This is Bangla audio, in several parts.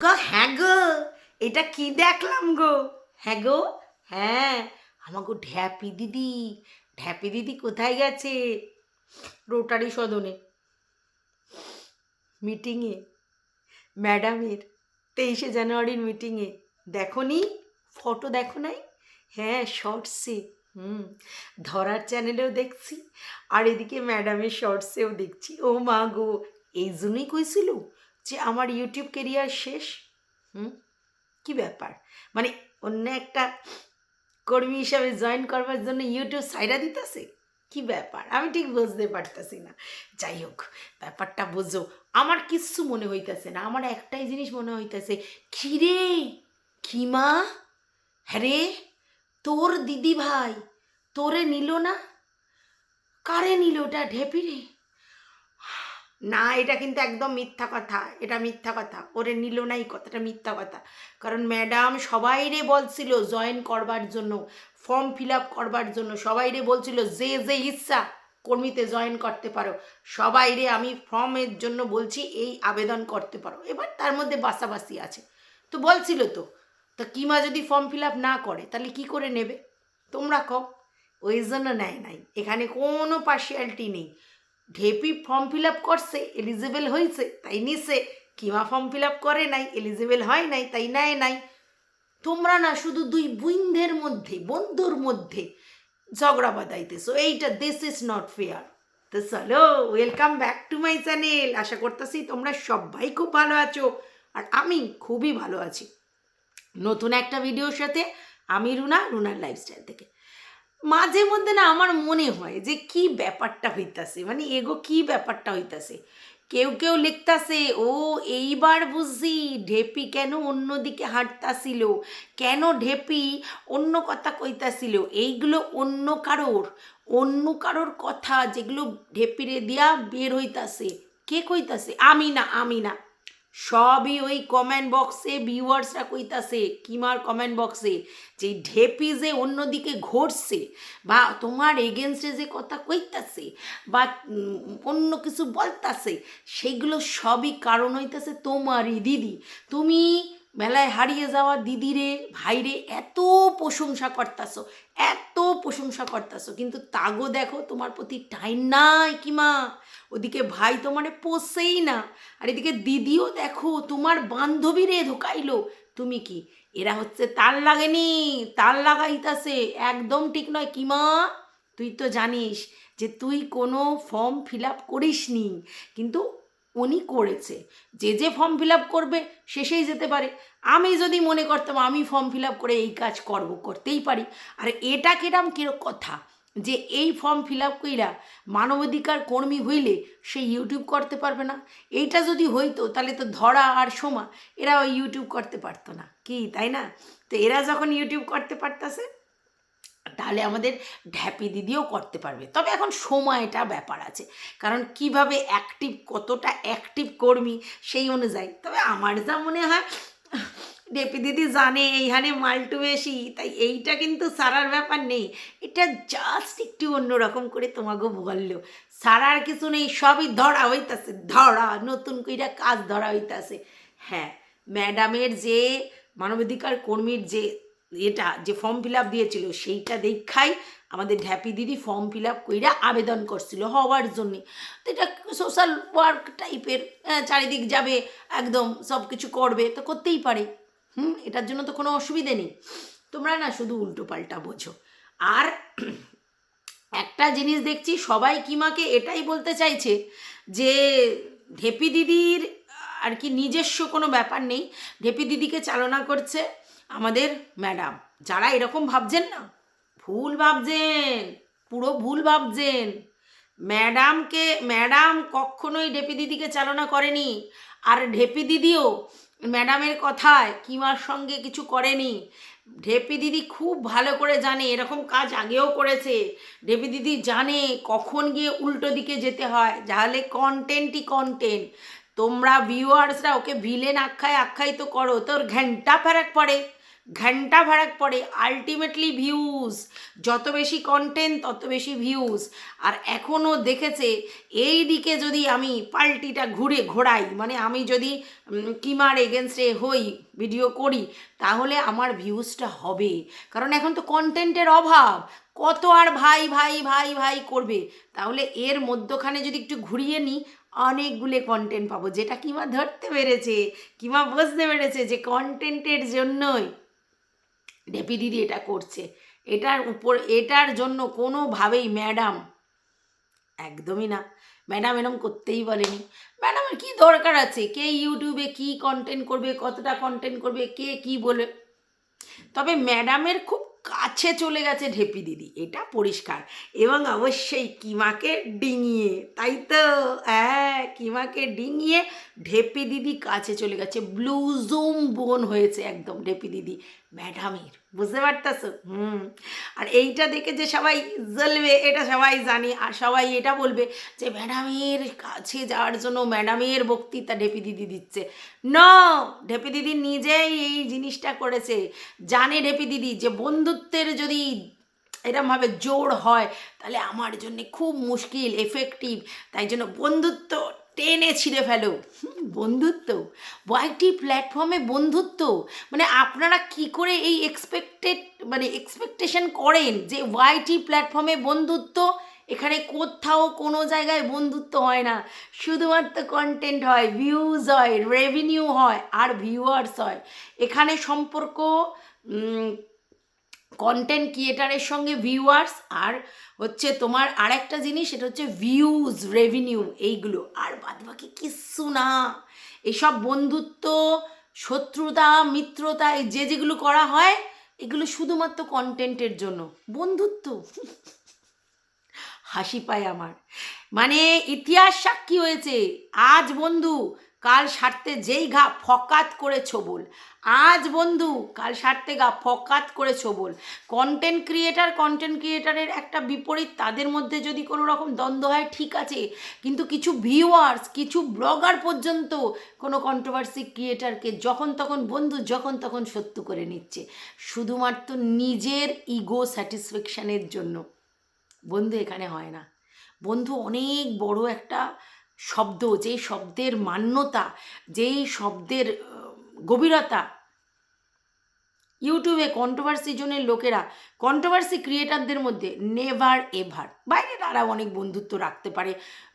গো হ্যাঁ গো? এটা কি দেখলাম গো? হ্যাঁ গো? হ্যাঁ। আমাগো ঢ্যাপি দিদি। ঢ্যাপি দিদি কোথায় গেছে? রোটারি সদনে। মিটিংয়ে। ম্যাডামের তেইশে জানুয়ারির মিটিংয়ে। দেখো নি? ফটো দেখো নাই? হ্যাঁ শর্টসে। হুম, ধরার চ্যানেলেও দেখছি। আর এদিকে ম্যাডামের শর্টসেও দেখছি। ও মা গো, এই জন্যই কইছিল যে আমার ইউটিউব কেরিয়ার শেষ? হুম? কি ব্যাপার? মানে অন্য একটা কর্মী হিসাবে জয়েন করবার জন্য ইউটিউব সাইডা দিতেছে? কি ব্যাপার? আমি ঠিক বুঝতে পারতেছি না। যাই হোক, ব্যাপারটা বোঝো। আমার কিচ্ছু মনে হইতেছে না। আমার একটাই জিনিস মনে হইতেছে খিরে খিমা হ্যাঁ রে তোর দিদি ভাই তোরে নিল না? কারে নিল ওটা? ঢেপি রে। না, এটা কিন্তু একদম মিথ্যা কথা। এটা মিথ্যা কথা। ওরে নিল না এই কথাটা মিথ্যা কথা। কারণ ম্যাডাম সবাইরে বলছিল জয়েন করবার জন্য, ফর্ম ফিল আপ করবার জন্য। সবাইরে বলছিল, যে যে ইচ্ছা কর্মীতে জয়েন করতে পারো। সবাইরে আমি ফর্মের জন্য বলছি, এই আবেদন করতে পারো। এবার তার মধ্যে বাসাবাসি আছে। তো বলছিল তো, তা কিমা যদি ফর্ম ফিল আপ না করে, তাহলে কি করে নেবে? তোমরা কও। ওই জন্য নেয় নাই। এখানে কোনো পার্সিয়ালিটি নেই। ঢেপি ফর্ম ফিল আপ করছে এলিজিবল হয়েছে তাই নিছে। কিমা ফর্ম ফিল আপ করে নাই এলিজিবল হয় নাই, তাই নেয় নাই। তোমরা না শুধু দুই বুইন্ধের মধ্যে, বন্ধুর মধ্যে ঝগড়া বাঁধাইতেছো, এইটা দিস ইজ নট ফেয়ার তো চলো welcome back to my channel আশা করতেছি তোমরা সবাই খুব ভালো আছো, আর আমি খুবই ভালো আছি। নতুন একটা ভিডিওর সাথে আমি রুনা, রুনার লাইফস্টাইল থেকে। মাঝে মধ্যে না আমার মনে হয় যে কি ব্যাপারটা হইতাছে? মানে এগো কি ব্যাপারটা হইতাছে? কেউ কেউ লিখতাছে, ও, এইবার বুঝছি ঢেপি কেন অন্যদিকে হাঁটতাছিল? কেন ঢেপি অন্য কথা কইতাছিল? এইগুলো অন্য কারোর অন্য কারোর কথা যেগুলো ঢেপিরে দিয়া বের হইতাছে। কে কইতাছে? আমি না আমি না। সবই ওই কমেন্ট বক্সে ভিউয়ার্সরা কইতাছে, কিমার কমেন্ট বক্সে যে ঢেপি যে অন্যদিকে ঘটছে, বা তোমার এগেনস্টে যে কথা কইতাছে, বা অন্য কিছু বলতাছে সেইগুলো সবই কারণ হইতাছে তোমারই দিদি। তুমি মেলায় হারিয়ে যাওয়া দিদিরে ভাইরে এত প্রশংসা করতাছো, এত প্রশংসা করতাছো, কিন্তু তাগো দেখো তোমার প্রতি টাইম নাই কিমা। ওদিকে ভাই তোমারে পোষেই না। আর এদিকে দিদিও দেখো, তোমার বান্ধবীরে ঢোকাইলো তুমি কি? এরা হচ্ছে তার লাগেনি তার লাগাইতাছে। একদম ঠিক নয় কিমা তুই তো জানিস যে তুই কোনো ফর্ম ফিল আপ করিসনি। কিন্তু উনি করেছে। যে যে ফর্ম ফিল আপ করবে শেষেই যেতে পারে। আমি যদি মনে করতাম আমি ফর্ম ফিল আপ করে এই কাজ করব, করতেই পারি। আর এটা কিরাম কিরম কথা? যে এই ফর্ম ফিল আপ কইরা মানবাধিকার কর্মী হইলে সে ইউটিউব করতে পারবে না। এইটা যদি হইতো, তাহলে তো ধরা আর সোমা, এরা ওই ইউটিউব করতে পারতো না। কি, তাই না? তো এরা যখন ইউটিউব করতে পারতাছে, তাহলে আমাদের ঢ্যাপি দিদিও করতে পারবে। তবে এখন সময়টা ব্যাপার আছে। কারণ কীভাবে অ্যাক্টিভ কতটা অ্যাক্টিভ কর্মী সেই অনুযায়ী। তবে আমার যা মনে হয় ডেপি দিদি জানে, এইখানে মাল্টু বেশি, তাই এইটা কিন্তু সারার ব্যাপার নেই। এটা জাস্ট একটু অন্যরকম করে তোমাকে বলল। সারার কিছু নেই, সবই ধরা হইতাছে, ধরা, নতুন কইরা কাজ ধরা হইতাছে। হ্যাঁ ম্যাডামের যে, মানবাধিকার কর্মীর যে এটা, যে ফর্ম ফিল আপ দিয়েছিল, সেইটা দেখাই আমাদের ঢ্যাপি দিদি ফর্ম ফিল আপ কইরা আবেদন করছিল হওয়ার জন্যে। তো এটা সোশ্যাল ওয়ার্ক টাইপের চারিদিক যাবে, একদম সব কিছু করবে, তো করতেই পারে। হুম, এটার জন্য তো কোনো অসুবিধে নেই। তোমরা না শুধু উল্টো পাল্টা বোঝো। আর একটা জিনিস দেখছি, সবাই কিমাকে এটাই বলতে চাইছে যে, ঢেপি দিদির আর কি নিজস্ব কোনো ব্যাপার নেই। ঢেপি দিদিকে চালনা করছে আমাদের ম্যাডাম। যারা এরকম ভাবছেন না, ভুল ভাবছেন, পুরো ভুল ভাবছেন। ম্যাডামকে, ম্যাডাম কখনোই ঢেপি দিদিকে চালনা করেনি। আর ঢেপি দিদিও ম্যাডামের কথায় কিমার সঙ্গে কিছু করেনি। ঢেপি দিদি খুব ভালো করে জানে, এরকম কাজ আগেও করেছে। ঢেপি দিদি জানে কখন গিয়ে উল্টো দিকে যেতে হয়। যাহলে কন্টেন্টই কন্টেন্ট তোমরা ভিউয়ার্সরা ওকে ভিলেন আখ্যায় আখ্যায়িত করো, তোর ঘ্যান্টা ফেরাক পড়ে। ঘণ্টা ফারাক পড়ে আলটিমেটলি ভিউজ যত বেশি কন্টেন্ট তত বেশি ভিউজ আর এখনও দেখেছে, এই দিকে যদি আমি পাল্টিটা ঘুরে, ঘোরাই মানে আমি যদি কিমার এগেনস্টে হই ভিডিও করি, তাহলে আমার ভিউজটা হবে। কারণ এখন তো কন্টেন্টের অভাব। কত আর ভাই ভাই ভাই ভাই করবে? তাহলে এর মধ্যখানে যদি একটু ঘুরিয়ে নিই অনেকগুলো কন্টেন্ট পাবো। যেটা কিমা ধরতে পেরেছে, কিমা বুঝতে পেরেছে যে কন্টেন্টের জন্যই। ডেপি দিদি এটা করছে। এটার উপর, এটার জন্য কোনোভাবেই ম্যাডাম, একদমই না, ম্যাডাম এরম করতেই বলেনি। ম্যাডামের কী দরকার আছে? কে ইউটিউবে কি কন্টেন্ট করবে, কতটা কন্টেন্ট করবে, কে কি বলে? তবে ম্যাডামের খুব কাছে চলে গেছে ঢেপি দিদি। এটা পরিষ্কার। এবং অবশ্যই কিমাকে ডিঙিয়ে, তাই তো? হ্যাঁ কিমাকে ডিঙিয়ে ঢেপি দিদি কাছে চলে গেছে। ব্লুজুম বোন হয়েছে একদম ঢেপি দিদি। ম্যাডামের। বুঝতে পারতেছ? হুম। আর এইটা দেখে যে সবাই জ্বলবে, এটা সবাই জানি আর সবাই এটা বলবে যে ম্যাডামের কাছে যাওয়ার জন্য ম্যাডামের বক্তৃতা ঢেপি দিদি দিচ্ছে। ন ঢেপি দিদি নিজেই এই জিনিসটা করেছে। জানে ঢেপি দিদি যে বন্ধুত্বের যদি এরমভাবে জোর হয়, তাহলে আমার জন্য খুব মুশকিল এফেক্টিভ তাই জন্য বন্ধুত্ব টেনে ছিঁড়ে ফেলো। বন্ধুত্ব। ওয়াইটি প্ল্যাটফর্মে বন্ধুত্ব। মানে আপনারা কি করে এই এক্সপেক্টেড মানে এক্সপেকটেশন করেন যে ওয়াইটি প্ল্যাটফর্মে বন্ধুত্ব? এখানে কোথাও কোনো জায়গায় বন্ধুত্ব হয় না। শুধুমাত্র কন্টেন্ট হয় ভিউজ হয় রেভিনিউ হয়, আর ভিউয়ার্স হয়। এখানে সম্পর্ক কন্টেন্ট ক্রিয়েটারের সঙ্গে ভিউয়ার্স আর হচ্ছে তোমার আর একটা জিনিস, সেটা হচ্ছে ভিউজ রেভিনিউ এইগুলো। আর বাদ বাকি কিচ্ছু না। এসব বন্ধুত্ব, শত্রুতা, মিত্রতা যে যেগুলো করা হয়, এগুলো শুধুমাত্র কন্টেন্টের জন্য। বন্ধুত্ব। হাসি পায় আমার। মানে ইতিহাস সাক্ষী হয়েছে। আজ বন্ধু কাল সারতে যেই ঘা ফকাত করে ছবল। আজ বন্ধু, কাল সারতে গা ফকাত করে ছবল। কন্টেন্ট ক্রিয়েটার কন্টেন্ট ক্রিয়েটারের একটা বিপরীত তাদের মধ্যে যদি কোনো রকম দ্বন্দ্ব হয়, ঠিক আছে। কিন্তু কিছু ভিউয়ার্স কিছু ব্লগার পর্যন্ত কোনো কন্ট্রোভার্সি ক্রিয়েটারকে যখন তখন বন্ধু, যখন তখন সত্য করে নিচ্ছে। শুধুমাত্র নিজের ইগো স্যাটিসফ্যাকশানের জন্য। বন্ধু, এখানে হয় না। বন্ধু, অনেক বড় একটা শব্দ যেই শব্দের মান্যতা যেই শব্দের গভীরতা। ইউটিউবে কন্ট্রোভার্সি জনের লোকেরা কন্ট্রোভার্সি ক্রিয়েটারদের মধ্যে নেভার এভার বাইরে তারা অনেক বন্ধুত্ব রাখতে পারে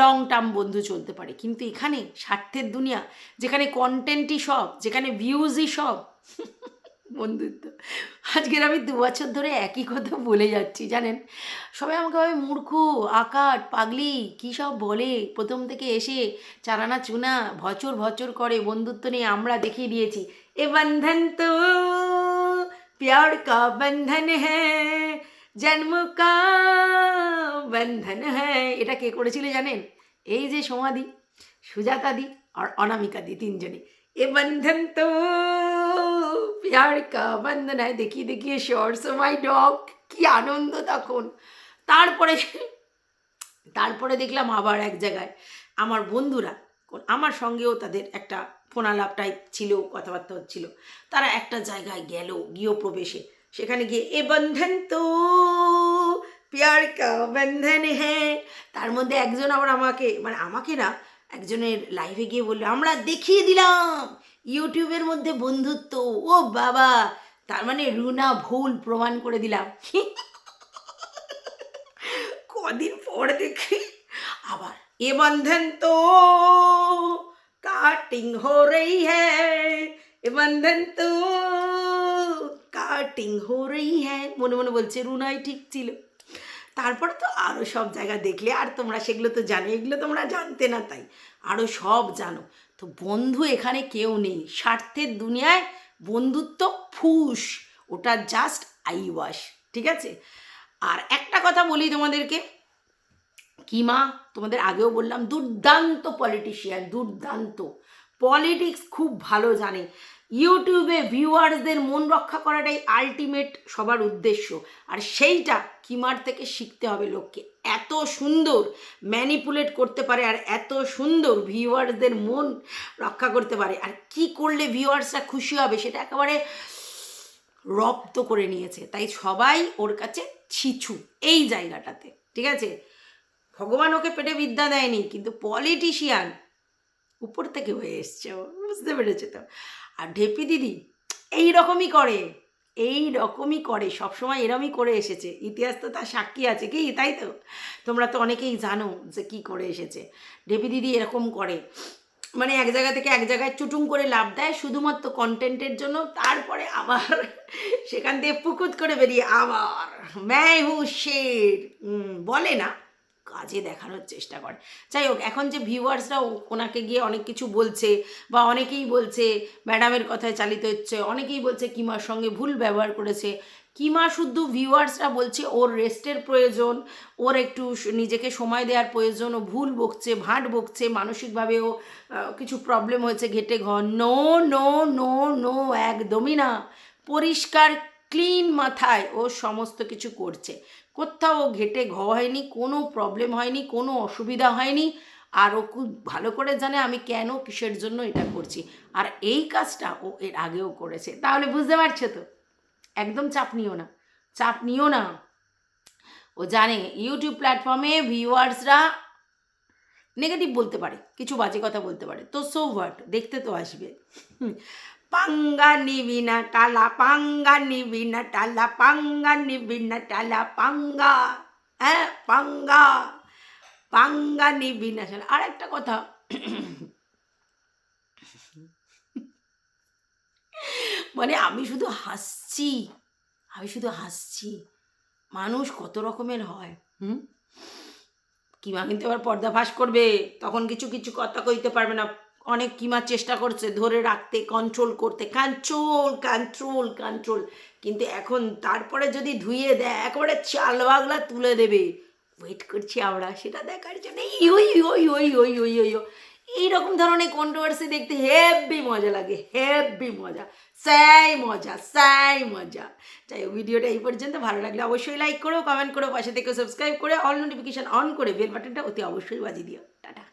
লং টার্ম বন্ধু চলতে পারে, কিন্তু এখানে স্বার্থের দুনিয়া, যেখানে কন্টেন্টই সব, যেখানে ভিউজই সব বন্ধুত্ব। আজকের আমি দু বছর ধরে একই কথা বলে যাচ্ছি, জানেন? সবাই আমাকে ভাবে মূর্খ, আকাট, পাগলি, কী সব বলে? প্রথম থেকে এসে চারানা চুনা, ভচর ভচর করে বন্ধুত্ব নিয়ে আমরা দেখিয়ে দিয়েছি। এ বন্ধন তো প্যার কা বন্ধন হ্যাঁ জন্ম কা বন্ধন হ্যাঁ। এটা কে করেছিল জানেন? এই যে সমাধি সুজাতা দি আর অনামিকা দি তিনজনে এ বন্ধন তো প্যার কা বন্ধন হ্যাঁ দেখিয়ে দেখিয়ে শর্টস মাই ডগ, কি আনন্দ তখন। তারপরে তারপরে দেখলাম আবার এক জায়গায় আমার বন্ধুরা, আমার সঙ্গেও তাদের একটা ফোনালাপ টাইপ ছিল, কথাবার্তা হচ্ছিল। তারা একটা জায়গায় গেল গৃহপ্রবেশে সেখানে গিয়ে, এ বন্ধন তো প্যার কা বন্ধন হ্যাঁ। তার মধ্যে একজন আবার আমাকে মানে আমাকে না একজনের লাইভে গিয়ে বলল, আমরা দেখিয়ে দিলাম ইউটিউবের মধ্যে বন্ধুত্ব। ও বাবা, তার মানে রুনা ভুল প্রমাণ করে দিলাম। কদিন পর দেখি, আবার এ বন্ধন তো কাটিং হো রই এ বন্ধন তো কাটিং হো রই হ্যাঁ মনে মনে বলছে, রুনাই ঠিক ছিল। তারপরে তো আরও সব জায়গা দেখলে, আর তোমরা সেগুলো তো জানো, এগুলো তোমরা জানতে না তাই। আরও সব জানো। তো বন্ধু এখানে কেউ নেই। স্বার্থের দুনিয়ায় বন্ধুত্ব ফুস। ওটা জাস্ট আই ওয়াশ ঠিক আছে? আর একটা কথা বলি তোমাদেরকে। কিমা তোমাদের আগেও বললাম, দুর্দান্ত পলিটিশিয়ান দুর্দান্ত। পলিটিক্স খুব ভালো জানে। ইউটিউবে ভিউয়ার্সদের মন রক্ষা করাটাই আলটিমেট সবার উদ্দেশ্য। আর সেইটা কিমার থেকে শিখতে হবে লোককে। এত সুন্দর ম্যানিপুলেট করতে পারে আর এত সুন্দর ভিউয়ার্সদের মন রক্ষা করতে পারে। আর কি করলে ভিউয়ার্সরা খুশি হবে সেটা একেবারে রপ্ত করে নিয়েছে। তাই সবাই ওর কাছে ছিছু এই জায়গাটাতে, ঠিক আছে? ভগবান ওকে পেটে বিদ্যা দেয়নি, কিন্তু পলিটিশিয়ান উপর থেকে হয়ে এসছে বুঝতে পেরেছে তো? আর ঢেপি দিদি এই রকমই করে এই রকমই করে, সবসময় এরমই করে এসেছে। ইতিহাস তো তার সাক্ষী আছে কি? তাই তো? তোমরা তো অনেকেই জানো যে কি করে এসেছে। ঢেপি দিদি এরকম করে। মানে এক জায়গা থেকে এক জায়গায় চুটুং করে লাভ দেয় শুধুমাত্র কন্টেন্টের জন্য, তারপরে আবার সেখান থেকে পুকুত করে বেরিয়ে আবার ম্যায় হু শের বলে না কাজে দেখানোর চেষ্টা করে। যাই হোক এখন যে ভিউয়ার্সরা ওনাকে গিয়ে অনেক কিছু বলছে বা অনেকেই বলছে ম্যাডামের কথায় চালিত হচ্ছে অনেকেই বলছে কিমার সঙ্গে ভুল ব্যবহার করেছে। কিমা শুধু ভিউয়ার্সরা বলছে ওর রেস্টের প্রয়োজন ওর একটু নিজেকে সময় দেওয়ার প্রয়োজন ও ভুল বকছে ভাঁট বকছে মানসিকভাবেও আহ, কিছু প্রবলেম হয়েছে ঘেটে ঘর। নো নো নো নো একদমই না। পরিষ্কার ক্লিন মাথায় ও সমস্ত কিছু করছে। কোথাও ঘেটে ঘ হয়নি, কোনো প্রবলেম হয়নি, কোনো অসুবিধা হয়নি। আর ও খুব ভালো করে জানে আমি কেন কিসের জন্য এটা করছি। আর এই কাজটা ও এর আগেও করেছে। তাহলে বুঝতে পারছ তো? একদম চাপ নিও না। চাপ নিও না। ও জানে ইউটিউব প্ল্যাটফর্মে ভিউয়ার্সরা নেগেটিভ বলতে পারে, কিছু বাজে কথা বলতে পারে। তো সো হোয়াট দেখতে তো আসবে। পাঙ্গা নিবি না টালা পাঙ্গা নিবি না টালা পাঙ্গা নিবি না টালা পাঙ্গা হ্যাঁ পাঙ্গা পাঙ্গা নিবি না শালা। আর একটা কথা মানে আমি শুধু হাসছি, আমি শুধু হাসছি। মানুষ কত রকমের হয়, হুম? কিমা কিন্তু এবার পর্দা ফাঁস করবে, তখন কিছু কিছু কথা কইতে পারবে না। অনেক কিমা চেষ্টা করছে ধরে রাখতে কন্ট্রোল করতে কন্ট্রোল কন্ট্রোল কন্ট্রোল কিন্তু এখন তারপরে যদি ধুয়ে দেয়, একেবারে চাল বাগলা তুলে দেবে। ওয়েট করছি আমরা, সেটা দেখার জন্য এই ওই ওই ওই ওই ওই এইরকম ধরনের কন্ট্রোভার্সি দেখতে হেভি মজা লাগে হেভি মজা। স্যাই মজা স্যাই মজা। যাই হোক, ভিডিওটা এই পর্যন্ত। ভালো লাগলে অবশ্যই লাইক করো কমেন্ট করো, পাশে থেকে সাবস্ক্রাইব করে অল নোটিফিকেশান অন করে বেল বাটনটা অতি অবশ্যই বাজিয়ে দিও। টাটা।